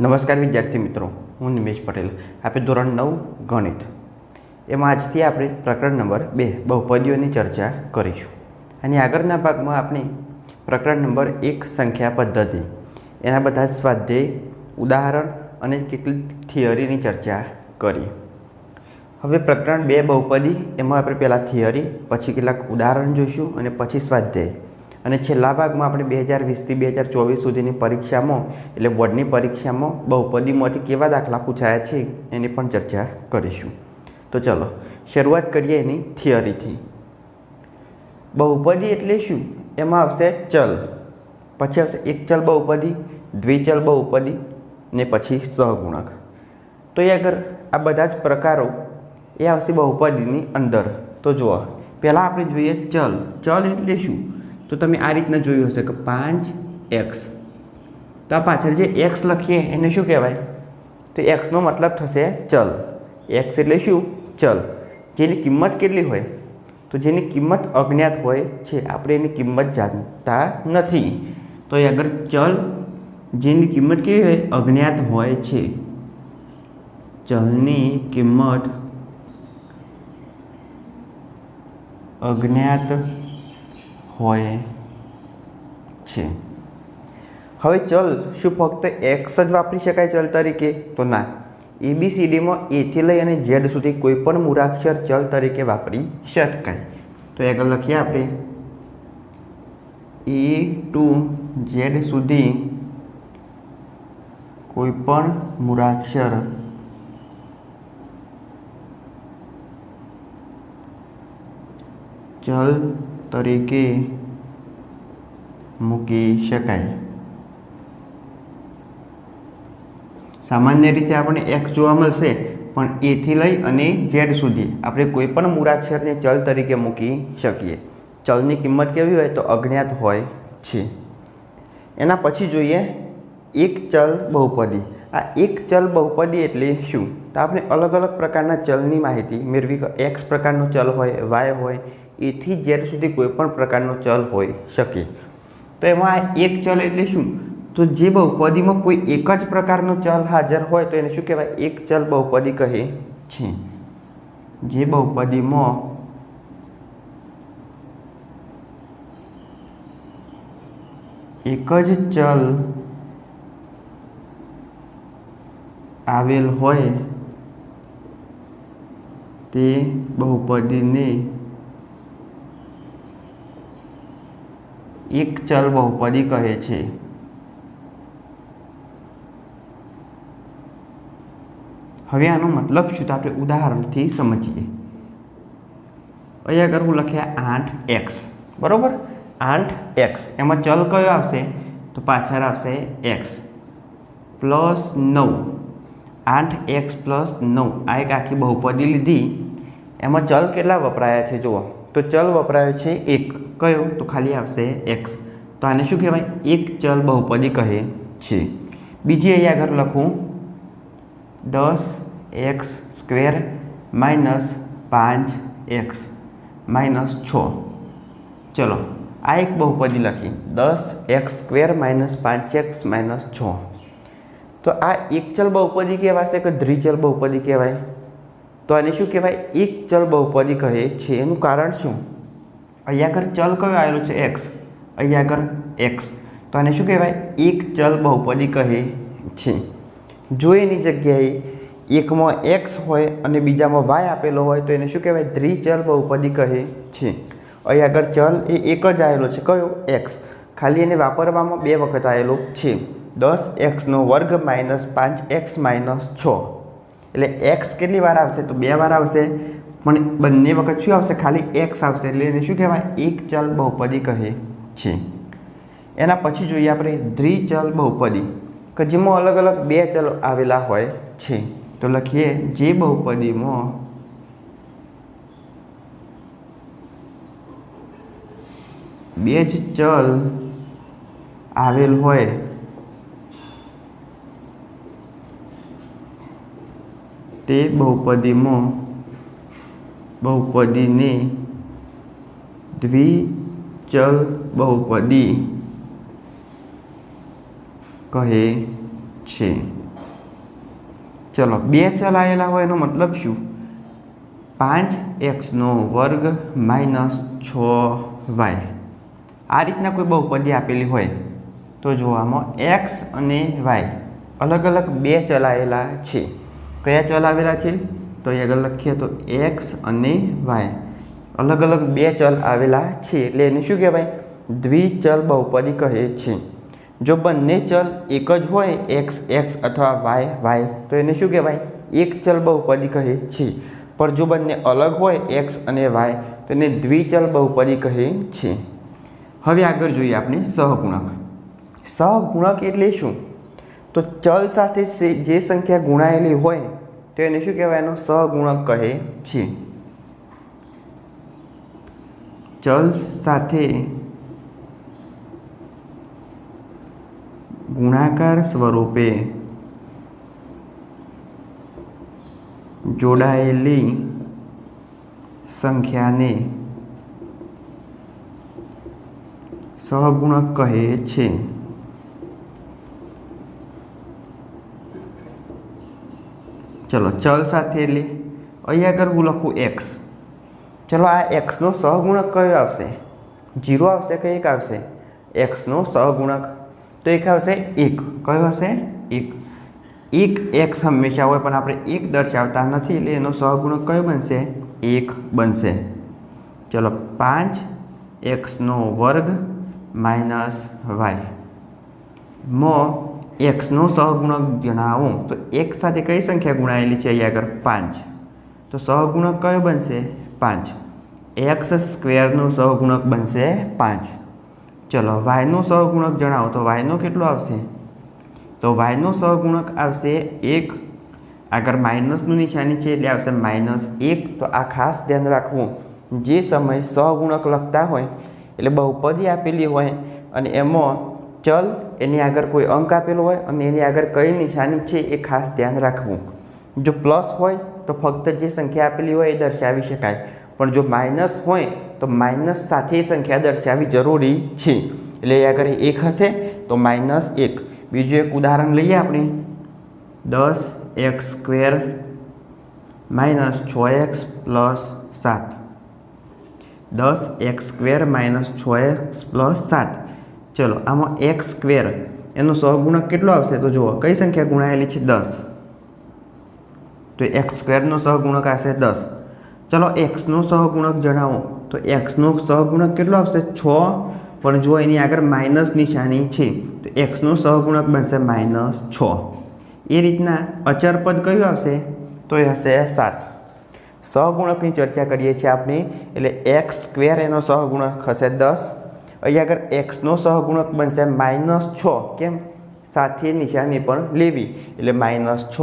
નમસ્કાર વિદ્યાર્થી મિત્રો, હું નિમેશ પટેલ આપણે ધોરણ નવ ગણિત. એમાં આજથી આપણે પ્રકરણ નંબર બે, બહુપદીઓની ચર્ચા કરીશું. અને આગળના ભાગમાં આપણે પ્રકરણ નંબર એક સંખ્યા પદ્ધતિ, એના બધા સ્વાધ્યાય, ઉદાહરણ અને કેટલીક થિયરીની ચર્ચા કરી હવે પ્રકરણ બે, બહુપદી, એમાં આપણે પહેલાં થિયરી, પછી કેટલાક ઉદાહરણ જોઈશું અને પછી સ્વાધ્યાય. અને છેલ્લા ભાગમાં આપણે બે હજાર વીસથી બે હજાર ચોવીસ સુધીની પરીક્ષામાં, એટલે બોર્ડની પરીક્ષામાં બહુપદીમાંથી કેવા દાખલા પૂછાયા છે, એની પણ ચર્ચા કરીશું. તો ચલો, શરૂઆત કરીએ એની થિયરીથી. બહુપદી એટલે શું? એમાં આવશે ચલ, પછી આવશે એક ચલ બહુપદી, દ્વિચલ બહુપદી, ને પછી સહગુણક. તો એ અગર આ બધા જ પ્રકારો, એ આવશે બહુપદીની અંદર. તો જુઓ, પહેલાં આપણે જોઈએ ચલ. ચલ એટલે શું? તો તમે આ રીતના જોયું હશે કે પાંચ એક્સ. તો આ પાછળ જે એક્સ લખીએ એને શું કહેવાય? તો એક્સનો મતલબ થશે ચલ. એક્સ એટલે શું? ચલ. જેની કિંમત કેટલી હોય? તો જેની કિંમત અજ્ઞાત હોય છે. આપણે એની કિંમત જાણતા નથી. તો એ અગર ચલ. જેની કિંમત કેવી હોય? અજ્ઞાત હોય છે. ચલની કિંમત અજ્ઞાત હોય છે. હવે ચલ, શું ફક્ત એક્સ જ વાપરી શકાય ચલ તરીકે? તો ના. એબીસીડીમાં એથી લઈ અને ઝેડ સુધી કોઈ પણ મૂળાક્ષર ચલ તરીકે વાપરી શકાય. તો આગળ લખીએ આપણે. એ ટુ ઝેડ સુધી કોઈ પણ મૂળાક્ષર ચલ તરીકે મૂકી શકાય. સામાન્ય રીતે આપણને એક્સ જોવા મળશે, પણ એથી લઈ અને ઝેડ સુધી આપણે કોઈ પણ મૂળાક્ષરને ચલ તરીકે મૂકી શકીએ. ચલની કિંમત કેવી હોય તો અજ્ઞાત હોય છે. એના પછી જોઈએ એક ચલ બહુપદી. આ એક ચલ બહુપદી એટલે શું? તો આપણે અલગ અલગ પ્રકારના ચલની માહિતી મેળવી. એક્સ પ્રકારનો ચલ હોય વાય હોય એથી ઝેડ સુધી કોઈ પણ પ્રકારનો ચલ હોઈ શકે. તો એમાં એક ચલ એટલે શું? તો જે બહુપદીમાં કોઈ એક જ પ્રકારનો ચલ હાજર હોય તો એને શું કહેવાય? એક ચલ બહુપદી કહે છે. જે બહુપદીમાં એક જ ચલ આવેલ હોય તે બહુપદીને એક ચલ બહુપદી કહે છે. હવે આનો મતલબ શું? તો આપણે ઉદાહરણથી સમજીએ. અહીંયા આગળ હું લખ્યા આઠ એક્સ. બરાબર? આઠ એક્સ. એમાં ચલ કયો આવશે? તો પાછળ આવશે એક્સ. પ્લસ નવ. આઠ એક્સ પ્લસ નવ. આ એક આખી બહુપદી લીધી. એમાં ચલ કેટલા વપરાયા છે? જુઓ. તો ચલ વપરાયો છે એક. કયો? તો ખાલી આવશે એક્સ તો આને શું કહેવાય? એક ચલ બહુપદી કહે છે. બીજી અહીં આગળ લખું. દસ એક્સ સ્ક્વેર માઇનસ પાંચ એક્સ માઇનસ છ. ચલો, આ એક બહુપદી લખી. દસ એક્સ સ્ક્વેર માઇનસ પાંચ એક્સ માઇનસ છ. તો આ એક ચલ બહુપદી કહેવાશે કે દ્વિચલ બહુપદી કહેવાય? તો આને શું કહેવાય? એક ચલ બહુપદી કહે છે. એનું કારણ શું? અહીંયા આગળ ચલ કયો આવેલો છે? એક્સ અહીંયા આગળ એક્સ તો આને શું કહેવાય? એક ચલ બહુપદી કહે છે. જો એની જગ્યાએ એકમાં એક્સ હોય અને બીજામાં વાય આપેલો હોય, તો એને શું કહેવાય? દ્વિચલ બહુપદી કહે છે. અહીં આગળ ચલ એ એક જ આવેલો છે. કયો? એક્સ ખાલી એને વાપરવામાં બે વખત આવેલો છે. દસ એક્સનો વર્ગ માઇનસ પાંચ એક્સ માઇનસ છ. એટલે એક્સ કેટલી વાર આવશે? તો બે વાર આવશે. પણ બંને વખત શું આવશે? ખાલી એક્સ આવશે. એટલે એને શું કહેવાય? એક ચલ બહુપદી કહે છે. એના પછી જોઈએ આપણે દ્વિચલ બહુપદી, કે જેમાં અલગ અલગ બે ચલ આવેલા હોય છે. તો લખીએ, જે બહુપદીમાં બે જ ચલ આવેલ હોય, તે બહુપદીમાં બહુપદીને દ્વિચલ બહુપદી કહે છે ચલો બે ચલ આવેલા હોય એનો મતલબ શું? પાંચ એક્સનો વર્ગ માઇનસ છ વાય. આ રીતના કોઈ બહુપદી આપેલી હોય તો જોવામાં એક્સ અને વાય અલગ અલગ બે ચલાવેલા છે. કયા ચલાવેલા છે? તો એ આગળ લખીએ તો એક્સ અને વાય અલગ અલગ બે ચલ આવેલા છે, એટલે એને શું કહેવાય? દ્વિચલ બહુપદી કહે છે. જો બંને ચલ એક જ હોય એક્સ એક્સ અથવા વાય વાય તો એને શું કહેવાય? એક ચલ બહુપદી કહે છે. પણ જો બંને અલગ હોય એક્સ અને વાય તો એને દ્વિચલ બહુપદી કહે છે. હવે આગળ જોઈએ આપણે સહગુણક. સહગુણક એટલે શું? તો ચલ સાથે જે સંખ્યા ગુણાયેલી હોય તો એને શું કહેવાય? એનો સહગુણક કહે છે. ચલ સાથે ગુણાકાર સ્વરૂપે જોડાયેલી સંખ્યાને સહગુણક કહે છે. ચલો, ચલ સાથે એટલે અહીંયા આગળ હું લખું એક્સ ચલો, આ એક્સનો સહગુણક કયો આવશે? જીરો આવશે કે એક આવશે? એક્સનો સહગુણક. તો એક આવશે એક. કયો હશે? એક. એક એક્સ હંમેશા હોય, પણ આપણે એક દર્શાવતા નથી, એટલે એનો સહગુણક કયો બનશે? એક બનશે. ચલો, પાંચ એક્સનો વર્ગ માઇનસ વાય. માં એક્સનો સહગુણક જણાવો તો એક સાથે કઈ સંખ્યા ગુણાયેલી છે અહીંયા આગળ? પાંચ. તો સહગુણક કયો બનશે? પાંચ. એક્સ સ્ક્વેરનો સહગુણક બનશે પાંચ. ચલો વાયનો સહગુણક જણાવો. તો વાયનો કેટલો આવશે? તો વાયનો સહગુણક આવશે એક. આગળ માઇનસનું નિશાની છે એટલે આવશે માઇનસ એક. તો આ ખાસ ધ્યાન રાખવું. જે સમય સહગુણક લખતા હોય, એટલે બહુપદી આપેલી હોય અને એમાં ચલ એની આગળ કોઈ અંક આપેલો હોય અને એની આગળ કઈ નિશાની છે એ ખાસ ધ્યાન રાખવું. જો પ્લસ હોય તો ફક્ત જે સંખ્યા આપેલી હોય એ દર્શાવી શકાય. પણ જો માઇનસ હોય તો માઇનસ સાથે સંખ્યા દર્શાવવી જરૂરી છે. એટલે એ આગળ એક હશે તો માઇનસ એક. બીજું એક ઉદાહરણ લઈએ આપણે. દસ એક્સ સ્ક્વેર માઇનસ છ એક્સ પ્લસ સાત. દસ એક્સ સ્ક્વેર માઇનસ છ એક્સ પ્લસ સાત. ચલો, આમાં એક્સ સ્ક્વેર એનો સહગુણક કેટલો આવશે? તો જુઓ, કઈ સંખ્યા ગુણાયેલી છે? દસ. તો એક્સ સ્ક્વેરનો સહગુણક આવશે દસ. ચલો એક્સનો સહગુણક જણાવો. તો એક્સનો સહગુણક કેટલો આવશે? છ. પણ જો એની આગળ માઇનસ નિશાની છે. તો એક્સનો સહગુણક બનશે માઇનસ છ. એ રીતના અચર પદ કયું આવશે? તો એ હશે સાત. સહગુણકની ચર્ચા કરીએ છીએ આપણે. એટલે એક્સ સ્ક્વેર એનો સહગુણક હશે દસ. અહીં આગળ એક્સનો સહગુણક બનશે માઇનસ છ. કેમ? સાથે નિશાની પણ લેવી. એટલે માઇનસ છ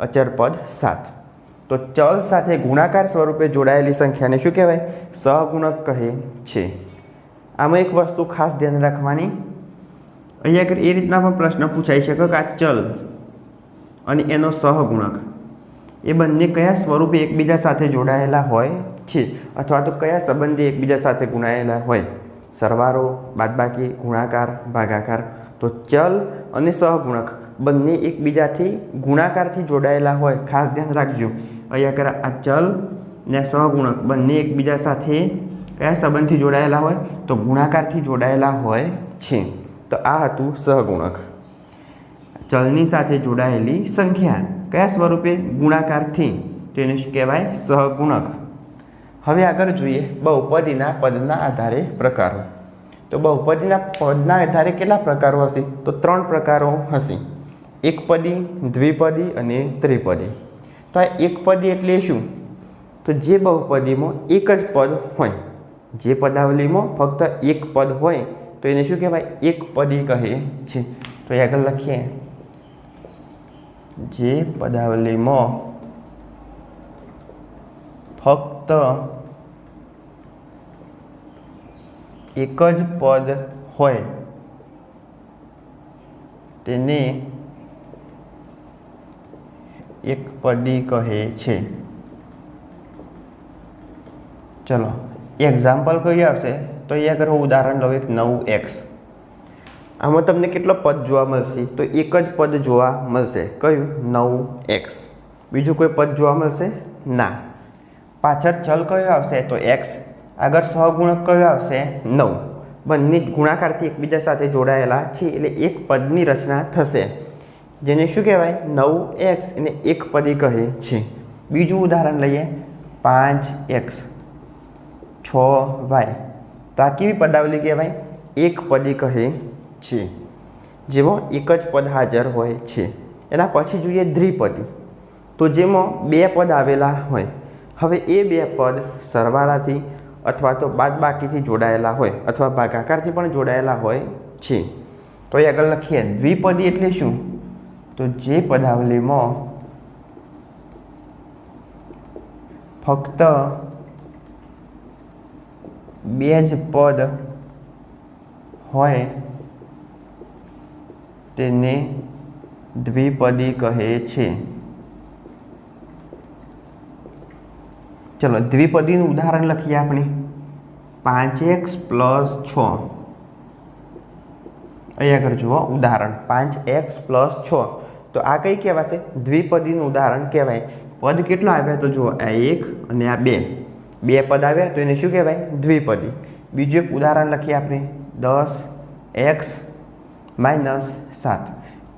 અચર પદ સાત. તો ચલ સાથે ગુણાકાર સ્વરૂપે જોડાયેલી સંખ્યાને શું કહેવાય? સહગુણક કહે છે. આમાં એક વસ્તુ ખાસ ધ્યાન રાખવાની. અહીં આગળ એ રીતના પણ પ્રશ્ન પૂછાઈ શકે કે આ ચલ અને એનો સહગુણક, એ બંને કયા સ્વરૂપે એકબીજા સાથે જોડાયેલા હોય છે? અથવા તો કયા સંબંધે એકબીજા સાથે ગુણાયેલા હોય? સરવાળો બાદબાકી, ગુણાકાર, ભાગાકાર. તો ચલ અને સહગુણક બંને એકબીજાથી ગુણાકારથી જોડાયેલા હોય. ખાસ ધ્યાન રાખજો. અહીંયા આગળ આ ચલ ને સહગુણક બંને એકબીજા સાથે કયા સંબંધથી જોડાયેલા હોય? તો ગુણાકારથી જોડાયેલા હોય છે. તો આ હતું સહગુણક. ચલની સાથે જોડાયેલી સંખ્યા કયા સ્વરૂપે ગુણાકારથી? તો એને કહેવાય? સહગુણક. હવે આગળ જોઈએ બહુપદીના પદના આધારે પ્રકારો. તો બહુપદીના પદના આધારે કેટલા પ્રકારો હશે? તો ત્રણ પ્રકારો હશે. એકપદી દ્વિપદી અને ત્રિપદી. તો આ એકપદી એટલે શું? તો જે બહુપદીમાં એક જ પદ હોય, જે પદાવલીમાં ફક્ત એક પદ હોય, તો એને શું કહેવાય? એકપદી કહે છે. તો એ આગળ લખીએ. જે પદાવલીમાં ફક્ત એક જ પદ હોય. તેને એક પદી કહે છે. ચલો એક્ઝામ્પલ કયું આવશે, તો અહીંયા આગળ હું ઉદાહરણ લઉં એક નવું એક્સ આમાં તમને કેટલો પદ જોવા મળશે? તો એક જ પદ જોવા મળશે. કયું? નવું એક્સ બીજું કોઈ પદ જોવા મળશે? ના. પાછળ ચલ કયો આવશે તો એક્સ આગળ સહગુણક કયો આવશે? નવ. બંને ગુણાકારથી એકબીજા સાથે જોડાયેલા છે એટલે એક પદની રચના થશે. જેને શું કહેવાય? નવ એક્સ એને એક પદી કહે છે. બીજું ઉદાહરણ લઈએ. પાંચ એક્સ છ વાય તો આ કેવી પદાવલી કહેવાય? એક પદી કહે છે. જેમાં એક જ પદ હાજર હોય છે. એના પછી જોઈએ દ્વિપદી. તો જેમાં બે પદ આવેલા હોય. હવે એ બે પદ સરવાળાથી અથવા તો બાદબાકીથી જોડાયેલા હોય અથવા ભાગાકારથી પણ જોડાયેલા હોય છે. તો એ આગળ લખીએ. દ્વિપદી એટલે શું? તો જે પદાવલીમાં ફક્ત બે જ પદ હોય તેને દ્વિપદી કહે છે. ચલો, દ્વિપદીનું ઉદાહરણ લખીએ આપણે. પાંચ એક્સ પ્લસ છ. અહીં આગળ જુઓ, ઉદાહરણ. પાંચ એક્સ પ્લસ છ. તો આ કઈ કહેવાશે? દ્વિપદીનું ઉદાહરણ કહેવાય. પદ કેટલો આવ્યા તો જુઓ, આ એક અને આ બે. બે પદ આવ્યા તો એને શું કહેવાય? દ્વિપદી. બીજું એક ઉદાહરણ લખીએ આપણે. દસ એક્સ માઇનસ સાત.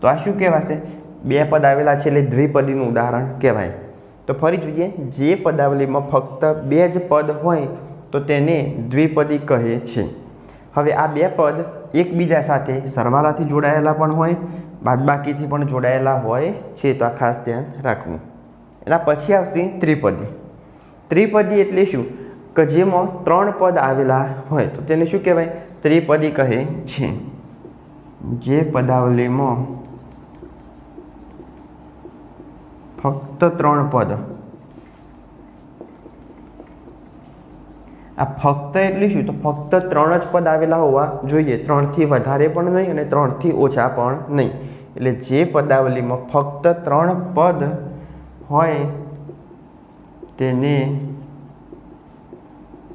તો આ શું કહેવાશે? બે પદ આવેલા છે એટલે દ્વિપદીનું ઉદાહરણ કહેવાય. તો ફરી જોઈએ, જે પદાવલીમાં ફક્ત બે જ પદ હોય, તો તેને દ્વિપદી કહે છે. હવે આ બે પદ એકબીજા સાથે સરવાળાથી જોડાયેલા પણ હોય, બાદબાકીથી પણ જોડાયેલા હોય છે, તો આ ખાસ ધ્યાન રાખવું. એના પછી આવશે ત્રિપદી. ત્રિપદી એટલે શું? કે જેમાં ત્રણ પદ આવેલા હોય, તો તેને શું કહેવાય? ત્રિપદી કહે છે. જે પદાવલીમાં ફક્ત ત્રણ પદ. આ ફક્ત એટલે શું? તો ફક્ત ત્રણ જ પદ આવેલા હોવા જોઈએ. ત્રણથી વધારે પણ નહીં અને ત્રણથી ઓછા પણ નહીં. એટલે જે પદાવલીમાં ફક્ત ત્રણ પદ હોય, તેને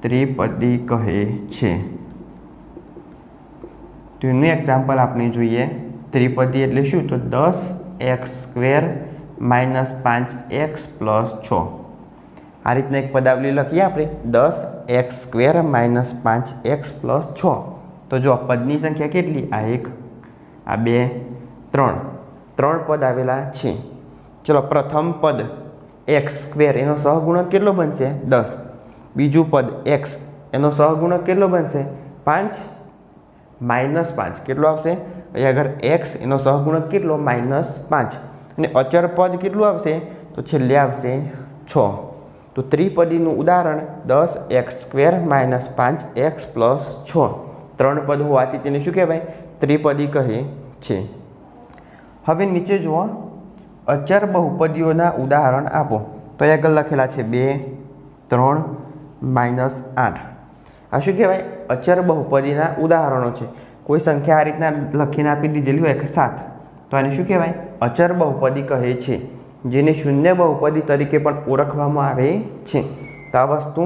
ત્રિપદી કહે છે. તેનું એક્ઝામ્પલ આપણે જોઈએ. ત્રિપદી એટલે શું? તો દસ એક્સ સ્ક્વેર માઇનસ પાંચ એક્સ પ્લસ છ. આ રીતના એક પદાવલી લખીએ આપણે. દસ એક્સ સ્ક્વેર માઇનસ પાંચ એક્સ પ્લસ છ. તો જો પદની સંખ્યા કેટલી? આ એક, આ બે, ત્રણ. ત્રણ પદ આવેલા છે. ચલો, પ્રથમ પદ એક્સ સ્ક્વેર, એનો સહગુણક કેટલો બનશે? દસ. બીજું પદ એક્સ, એનો સહગુણક કેટલો બનશે? પાંચ. માઇનસ પાંચ, કેટલો આવશે? અહીંયા આગળ એક્સ, એનો સહગુણક કેટલો? માઇનસ પાંચ. અને અચર પદ કેટલું આવશે? તો છેલ્લે આવશે છ. તો ત્રિપદીનું ઉદાહરણ દસ એક્સ સ્ક્વેર માઇનસ પાંચ એક્સ પ્લસ છ. ત્રણ પદ હોવાથી તેને શું કહેવાય? ત્રિપદી કહે છે. હવે નીચે જુઓ. અચર બહુપદીઓના ઉદાહરણ આપો. તો અહીં આગળ લખેલા છે બે, ત્રણ, માઇનસ આઠ. આ શું કહેવાય? અચર બહુપદીના ઉદાહરણો છે. કોઈ સંખ્યા આ રીતના લખીને આપી દીધેલી હોય કે સાત. તો આને શું કહેવાય? અચર બહુપદી કહે છે, જેને શૂન્ય બહુપદી તરીકે પણ ઓળખવામાં આવે છે. તો આ વસ્તુ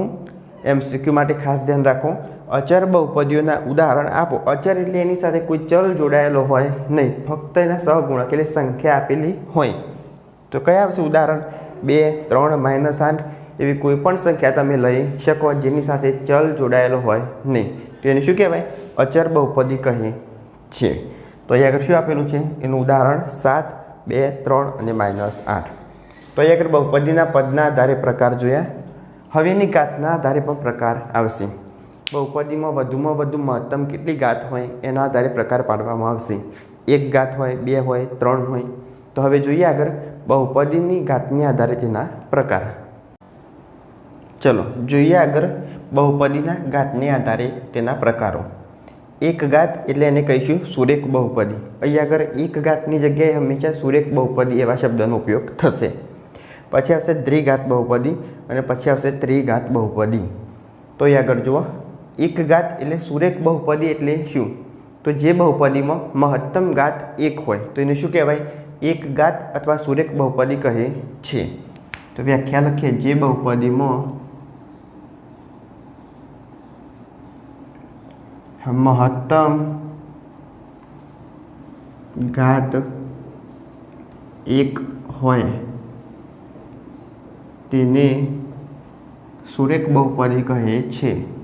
એમસીક્યુ માટે ખાસ ધ્યાન રાખો. અચર બહુપદીઓના ઉદાહરણ આપો. અચર એટલે એની સાથે કોઈ ચલ જોડાયેલો હોય નહીં. ફક્ત એના સહગુણક એટલે સંખ્યા આપેલી હોય. તો કયા આવશે ઉદાહરણ? બે, ત્રણ, માઇનસ આઠ એવી કોઈ પણ સંખ્યા તમે લઈ શકો જેની સાથે ચલ જોડાયેલો હોય નહીં. તો એને શું કહેવાય? અચર બહુપદી કહે છે. તો અહીંયા આગળ શું આપેલું છે? એનું ઉદાહરણ સાત, બે, ત્રણ અને માઇનસ આઠ. તો અહીંયા આગળ બહુપદીના પદના આધારે પ્રકાર જોયા. હવેની ઘાતના આધારે પણ પ્રકાર આવશે. બહુપદીમાં વધુમાં વધુ મહત્તમ કેટલી ઘાત હોય એના આધારે પ્રકાર પાડવામાં આવશે. એક ઘાત હોય, બે હોય, ત્રણ હોય. તો હવે જોઈએ આગળ બહુપદીની ઘાતની આધારે તેના પ્રકાર. ચલો, જોઈએ આગળ બહુપદીના ઘાતને આધારે તેના પ્રકારો. એક ઘાત એટલે એને કહીશું સુરેખ બહુપદી. અહીં આગળ એક ઘાતની જગ્યાએ હંમેશા સુરેખ બહુપદી એવા શબ્દનો ઉપયોગ થશે. પછી આવશે દ્વિઘાત બહુપદી અને પછી આવશે ત્રિઘાત બહુપદી. તો અહીં આગળ જુઓ. એક ઘાત એટલે સુરેખ બહુપદી એટલે શું? તો જે બહુપદીમાં મહત્તમ ઘાત એક હોય, તો એને શું કહેવાય? એક ઘાત અથવા સુરેખ બહુપદી કહે છે. તો વ્યાખ્યા લખીએ. જે બહુપદીમાં મહત્તમ ઘાત એક હોય. તેને સુરેખ બહુપદી કહે છે.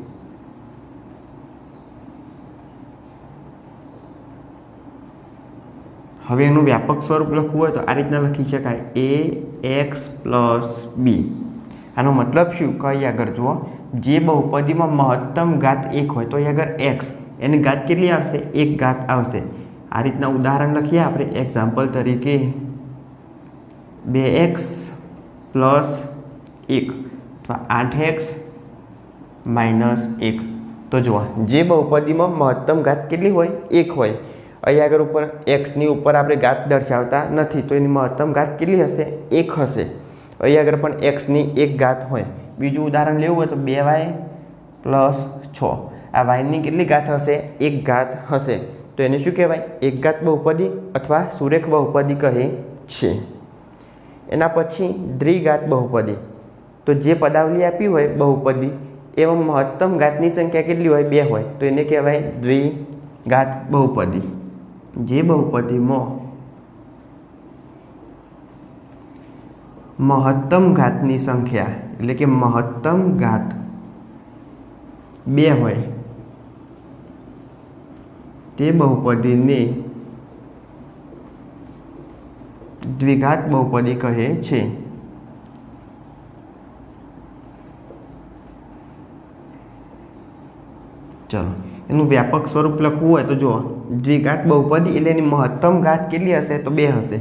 હવે એનું વ્યાપક સ્વરૂપ લખવું હોય તો આ રીતના લખી શકાય. એ એક્સ પ્લસ બી આનો મતલબ શું? કઈ આગળ જુઓ. જે બહુપદીમાં મહત્તમ ઘાત એક હોય તો અહીં આગળ એક્સ એની ઘાત કેટલી આવશે? એક ઘાત આવશે. આ રીતના ઉદાહરણ લખીએ આપણે. એક્ઝામ્પલ તરીકે બે એક્સ પ્લસ એક. અથવા આઠ એક્સ માઇનસ એક. તો જુઓ, જે બહુપદીમાં મહત્તમ ઘાત કેટલી હોય? એક હોય. અહીં આગળ ઉપર એક્સની ઉપર આપણે ઘાત દર્શાવતા નથી. તો એની મહત્તમ ઘાત કેટલી હશે? એક હશે. અહીં આગળ પણ એક્સની એક ઘાત હોય. બીજું ઉદાહરણ લેવું હોય તો બે વાય પ્લસ છ. આ વાયની કેટલી ઘાત હશે? એક ઘાત હશે. તો એને શું કહેવાય? એક ઘાત બહુપદી અથવા સુરેખ બહુપદી કહે છે. એના પછી દ્વિઘાત બહુપદી. તો જે પદાવલી આપી હોય બહુપદી, એમાં મહત્તમ ઘાતની સંખ્યા કેટલી હોય? બે હોય. તો એને કહેવાય દ્વિઘાત બહુપદી. જે બહુપદીમાં મહત્તમ ઘાતની સંખ્યા, એટલે કે મહત્તમ ઘાત બે હોય, તે બહુપદીને દ્વિઘાત બહુપદી કહે છે. ચલો, એનું વ્યાપક સ્વરૂપ લખવું હોય તો જુઓ, દ્વિઘાત બહુપદી એટલે એની મહત્તમ ઘાત કેટલી હશે? તો બે હશે.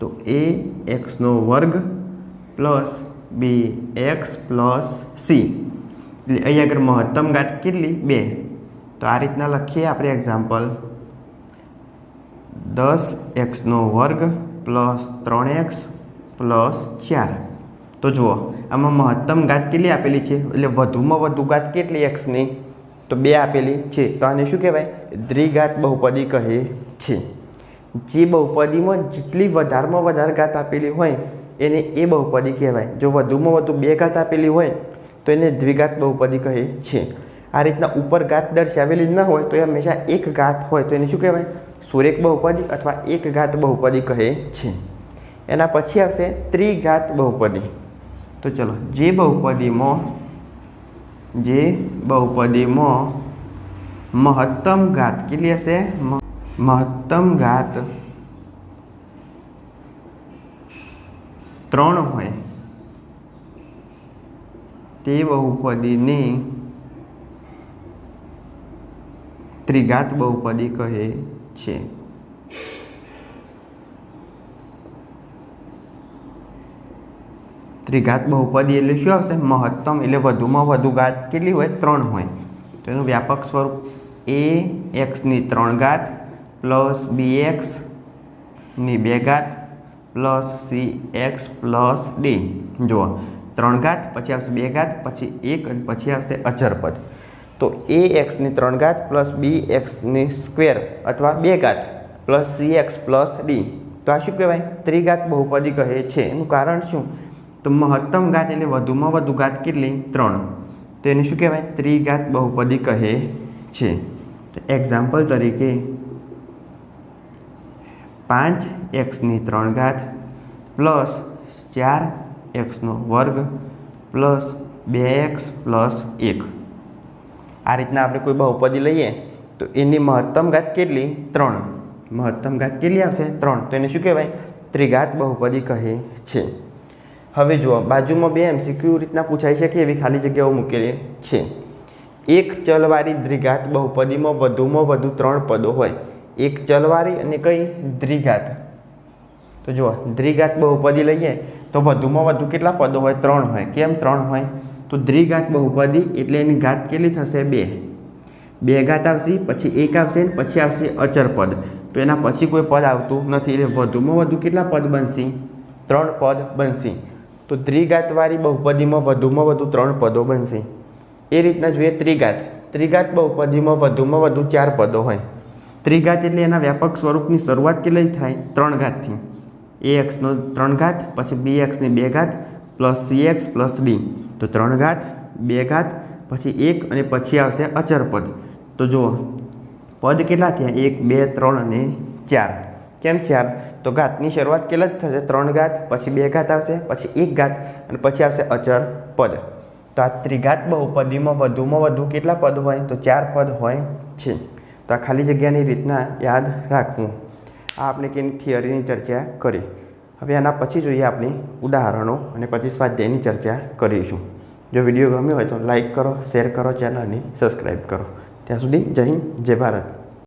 તો એ એક્સનો વર્ગ plus b x plus c. એટલે અહીં આગળ મહત્તમ ઘાત કેટલી? બે. તો આ રીતના લખીએ આપણે એક્ઝામ્પલ દસ એક્સનો વર્ગ પ્લસ ત્રણ એક્સ પ્લસ ચાર. તો જુઓ, આમાં મહત્તમ ઘાત કેટલી આપેલી છે? એટલે વધુમાં વધુ ઘાત કેટલી એક્સની તો બે આપેલી છે. તો આને શું કહેવાય? દ્વિઘાત બહુપદી કહે છે. જે બહુપદીમાં જેટલી વધારમાં વધારે ઘાત આપેલી હોય એને એ બહુપદી કહેવાય. જો વધુમાં વધુ બે ઘાત આપેલી હોય, તો એને દ્વિઘાત બહુપદી કહે છે. આ રીતના ઉપર ઘાત દર્શાવેલી ન હોય, તો એ હંમેશા એક ઘાત હોય, તો એને શું કહેવાય? સુરેખ બહુપદી અથવા એક ઘાત બહુપદી કહે છે. એના પછી આવશે ત્રિઘાત બહુપદી. તો ચલો, જે બહુપદીમાં જે બહુપદીમાં મહત્તમ ઘાત કેટલી હશે? મહત્તમ ઘાત ત્રણ હોય તે બહુપદીને ત્રિઘાત બહુપદી કહે છે. ત્રિઘાત બહુપદી એટલે શું આવશે? મહત્તમ એટલે વધુમાં વધુ ઘાત કેટલી હોય? ત્રણ હોય. તો એનું વ્યાપક સ્વરૂપ એ એક્સની ત્રણ ઘાત પ્લસ બી એક્સની બે ઘાત plus c, x plus d. જુઓ, ત્રણ ઘાત, પછી આવશે બે ઘાત, પછી એક અને પછી આવશે અચરપદ. તો એ એક્સની ત્રણ ઘાત પ્લસ બી એક્સની સ્ક્વેર અથવા બે ઘાત plus c, x plus d. તો આ શું કહેવાય? ત્રિઘાત બહુપદી કહે છે. એનું કારણ શું? તો મહત્તમ ઘાત એટલે વધુમાં વધુ ઘાત કેટલી? ત્રણ. તો એને શું કહેવાય? ત્રિઘાત બહુપદી કહે છે. તો એક્ઝામ્પલ તરીકે પાંચ એક્સની ત્રણ ઘાત, પ્લસ ચાર એક્સનો વર્ગ, પ્લસ બે એક્સ પ્લસ એક. આ રીતના આપણે કોઈ બહુપદી લઈએ, તો એની મહત્તમ ઘાત કેટલી? ત્રણ. મહત્તમ ઘાત કેટલી આવશે? ત્રણ. તો એને શું કહેવાય? ત્રિઘાત બહુપદી કહે છે. હવે જુઓ, બાજુમાં બે એમસીક્યુ રીતના પૂછાઈ શકે એવી ખાલી જગ્યાઓ મૂકેલી છે. એક ચલવાળી દ્વિઘાત બહુપદીમાં વધુમાં વધુ ત્રણ પદો હોય. એક ચલવાળી અને કઈ દ્વિઘાત. તો જુઓ, દ્વિઘાત બહુપદી લઈએ, તો વધુમાં વધુ કેટલા પદો હોય? ત્રણ હોય. કેમ ત્રણ હોય? તો દ્વિઘાત બહુપદી એટલે એની ઘાત કેટલી થશે? બે. બે ઘાત આવશે, પછી એક આવશે ને પછી આવશે અચર પદ. તો એના પછી કોઈ પદ આવતું નથી. એટલે વધુમાં વધુ કેટલા પદ બનશે? ત્રણ પદ બનશે. તો ત્રિઘાતવાળી બહુપદીમાં વધુમાં વધુ ત્રણ પદો બનશે. એ રીતના જોઈએ, ત્રિઘાત. ત્રિઘાત બહુપદીમાં વધુમાં વધુ ચાર પદો હોય. ત્રિઘાત એટલે એના વ્યાપક સ્વરૂપની શરૂઆત કેટલી થાય? ત્રણ ઘાતથી. એ એક્સનો ત્રણ ઘાત, પછી બી એક્સની બે ઘાત, plus c x plus d તો ત્રણ ઘાત, બે ઘાત, પછી એક અને પછી આવશે અચર પદ. તો જુઓ, પદ કેટલા થયા? એક, બે, ત્રણ અને ચાર. કેમ ચાર? તો ઘાતની શરૂઆત કેટલા જ થશે? ત્રણ ઘાત, પછી બે ઘાત આવશે, પછી એક ઘાત, અને પછી આવશે અચર પદ. તો આ ત્રિઘાત બહુપદીમાં વધુમાં વધુ કેટલા પદ હોય? તો ચાર પદ હોય છે. તો આ ખાલી જગ્યાની રીતના યાદ રાખવું. આ આપણે કેની થિયરીની ચર્ચા કરી? હવે આના પછી જોઈએ આપણે ઉદાહરણો અને પછી સ્વાધ્યાયની ચર્ચા કરીશું. જો વીડિયો ગમ્યો હોય તો લાઈક કરો, શેર કરો, ચેનલને સબસ્ક્રાઈબ કરો. ત્યાં સુધી જય હિન્દ, જય ભારત.